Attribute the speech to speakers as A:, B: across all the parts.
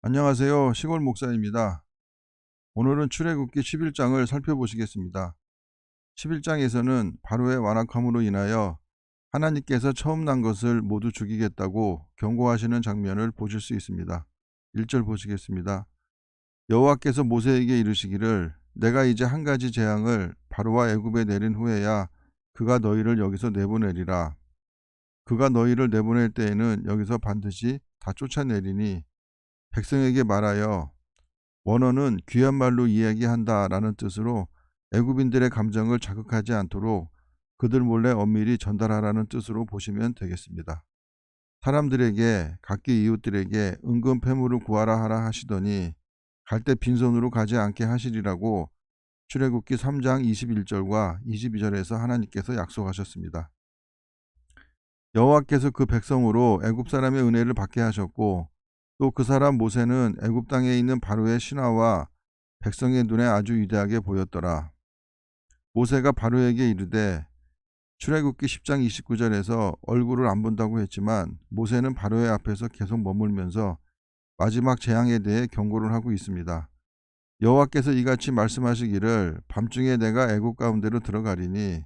A: 안녕하세요. 시골 목사입니다. 오늘은 출애굽기 11장을 살펴보시겠습니다. 11장에서는 바로의 완악함으로 인하여 하나님께서 처음 난 것을 모두 죽이겠다고 경고하시는 장면을 보실 수 있습니다. 1절 보시겠습니다. 여호와께서 모세에게 이르시기를 내가 이제 한 가지 재앙을 바로와 애굽에 내린 후에야 그가 너희를 여기서 내보내리라. 그가 너희를 내보낼 때에는 여기서 반드시 다 쫓아내리니 백성에게 말하여 원어는 귀한 말로 이야기한다라는 뜻으로 애굽인들의 감정을 자극하지 않도록 그들 몰래 엄밀히 전달하라는 뜻으로 보시면 되겠습니다. 사람들에게 각기 이웃들에게 은근 패물을 구하라 하라 하시더니 갈 때 빈손으로 가지 않게 하시리라고 출애굽기 3장 21절과 22절에서 하나님께서 약속하셨습니다. 여호와께서 그 백성으로 애굽 사람의 은혜를 받게 하셨고 또 그 사람 모세는 애굽 땅에 있는 바로의 신하와 백성의 눈에 아주 위대하게 보였더라. 모세가 바로에게 이르되 출애굽기 10장 29절에서 얼굴을 안 본다고 했지만 모세는 바로의 앞에서 계속 머물면서 마지막 재앙에 대해 경고를 하고 있습니다. 여호와께서 이같이 말씀하시기를 밤중에 내가 애굽 가운데로 들어가리니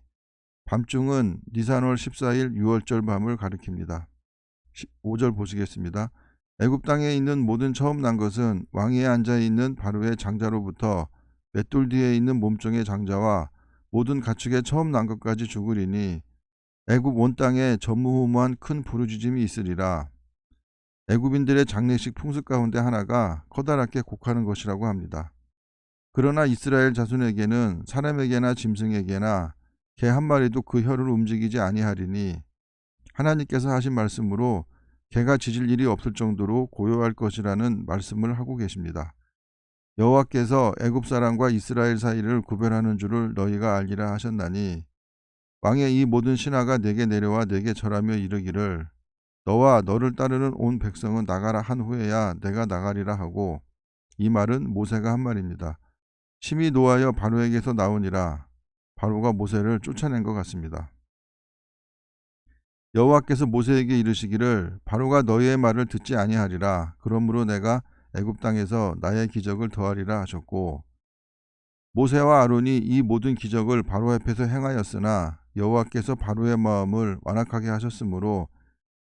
A: 밤중은 니산월 14일 6월절 밤을 가리킵니다. 5절 보시겠습니다. 애굽 땅에 있는 모든 처음 난 것은 왕위에 앉아 있는 바로의 장자로부터 맷돌 뒤에 있는 몸종의 장자와 모든 가축의 처음 난 것까지 죽으리니 애굽 온 땅에 전무후무한 큰 부르짖음이 있으리라. 애굽인들의 장례식 풍습 가운데 하나가 커다랗게 곡하는 것이라고 합니다. 그러나 이스라엘 자손에게는 사람에게나 짐승에게나 개 한 마리도 그 혀를 움직이지 아니하리니 하나님께서 하신 말씀으로 개가 짖을 일이 없을 정도로 고요할 것이라는 말씀을 하고 계십니다. 여호와께서 애굽 사람과 이스라엘 사이를 구별하는 줄을 너희가 알리라 하셨나니 왕의 이 모든 신하가 내게 내려와 내게 절하며 이르기를 너와 너를 따르는 온 백성은 나가라 한 후에야 내가 나가리라 하고 이 말은 모세가 한 말입니다. 심히 노하여 바로에게서 나오니라 바로가 모세를 쫓아낸 것 같습니다. 여호와께서 모세에게 이르시기를 바로가 너희의 말을 듣지 아니하리라 그러므로 내가 애굽 땅에서 나의 기적을 더하리라 하셨고 모세와 아론이 이 모든 기적을 바로 앞에서 행하였으나 여호와께서 바로의 마음을 완악하게 하셨으므로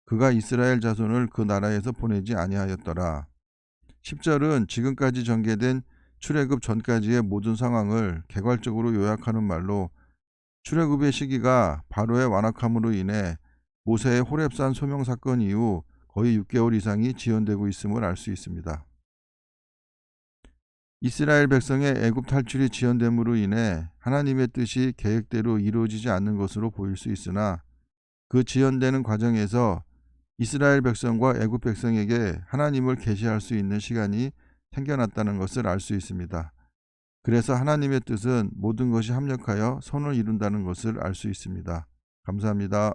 A: 그가 이스라엘 자손을 그 나라에서 보내지 아니하였더라. 10절은 지금까지 전개된 출애굽 전까지의 모든 상황을 개괄적으로 요약하는 말로 출애굽의 시기가 바로의 완악함으로 인해 모세의 호렙산 소명 사건 이후 거의 6개월 이상이 지연되고 있음을 알 수 있습니다. 이스라엘 백성의 애굽 탈출이 지연됨으로 인해 하나님의 뜻이 계획대로 이루어지지 않는 것으로 보일 수 있으나 그 지연되는 과정에서 이스라엘 백성과 애굽 백성에게 하나님을 계시할 수 있는 시간이 생겨났다는 것을 알 수 있습니다. 그래서 하나님의 뜻은 모든 것이 합력하여 선을 이룬다는 것을 알 수 있습니다. 감사합니다.